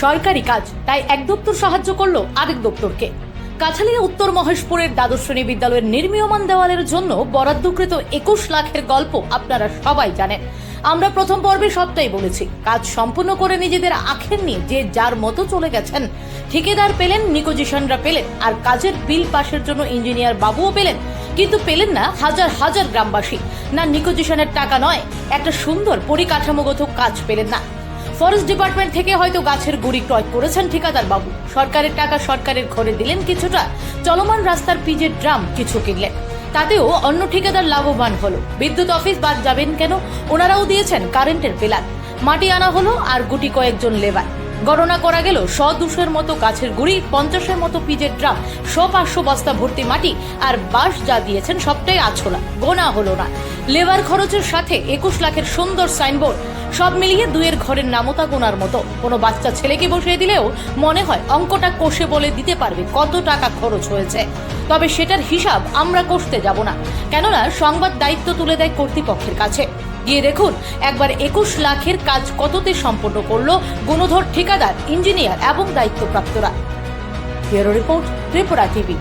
সরকারি কাজ, তাই এক দপ্তর সাহায্য করল আরেক দপ্তরকে। কাছালিয়া উত্তর মহেশপুরের দ্বাদশ শ্রেণি বিদ্যালয়ের নির্মীয়মান দেওয়ালের জন্য বরাদ্দকৃত একুশ লাখের গল্প আপনারা সবাই জানেন। আমরা প্রথম পর্বে সবটাই বলেছি। কাজ সম্পূর্ণ করে নিজেদের আখের নিয়ে যে যার মতো চলে গেছেন। ঠিকাদার পেলেন, নিকোজিশনরা পেলেন, আর কাজের বিল পাশের জন্য ইঞ্জিনিয়ার বাবুও পেলেন। কিন্তু পেলেন না হাজার হাজার গ্রামবাসী। না নিকোজিশনের টাকা নয়, একটা সুন্দর পরিকাঠামোগত কাজ পেলেন না। ফরেস্ট ডিপার্টমেন্ট থেকে হয়তো গাছের গুড়ি ক্রয় করেছেন ঠিকাদার বাবু। সরকারের টাকা সরকারের ঘরে দিলেন কিছুটা। চলমান রাস্তার পিজের ড্রাম কিছু কিনলেন। তাতেও অন্য ঠিকাদার লাভবান হলো। বিদ্যুৎ অফিস বাদ যাবেন কেন? ওনারাও দিয়েছেন কারেন্টের পিলার মাটি আনা হলো আর গুটি কয়েকজন লেবার। গণনা করা গেল শ দুশোর মতো গাছের গুড়ি, পঞ্চাশের মতো পিজের ড্রাম শ পাঁচশো বস্তা ভর্তি মাটি আর বাঁশ যা দিয়েছেন সবটাই আছলা গোনা হলো না। লেবার খরচের সাথে একুশ লাখের সুন্দর সাইনবোর্ড, সব মিলিয়ে দুয়ের ঘরের নামতা গোনার মতো। কোনো বাচ্চা ছেলেকে বসিয়ে দিলেও মনে হয় অঙ্কটা কষে বলে দিতে পারবে কত টাকা খরচ হয়েছে। তবে সেটার হিসাব আমরা কষতে যাব না। কেননা সংবাদ দায়িত্ব তুলে দেয় কর্তৃপক্ষের কাছে। গিয়ে দেখুন, একবার একুশ লাখের কাজ কততে সম্পন্ন করল গুণধর ঠিকাদার, ইঞ্জিনিয়ার এবং দায়িত্বপ্রাপ্তরা। Bureau report, Tripura TV.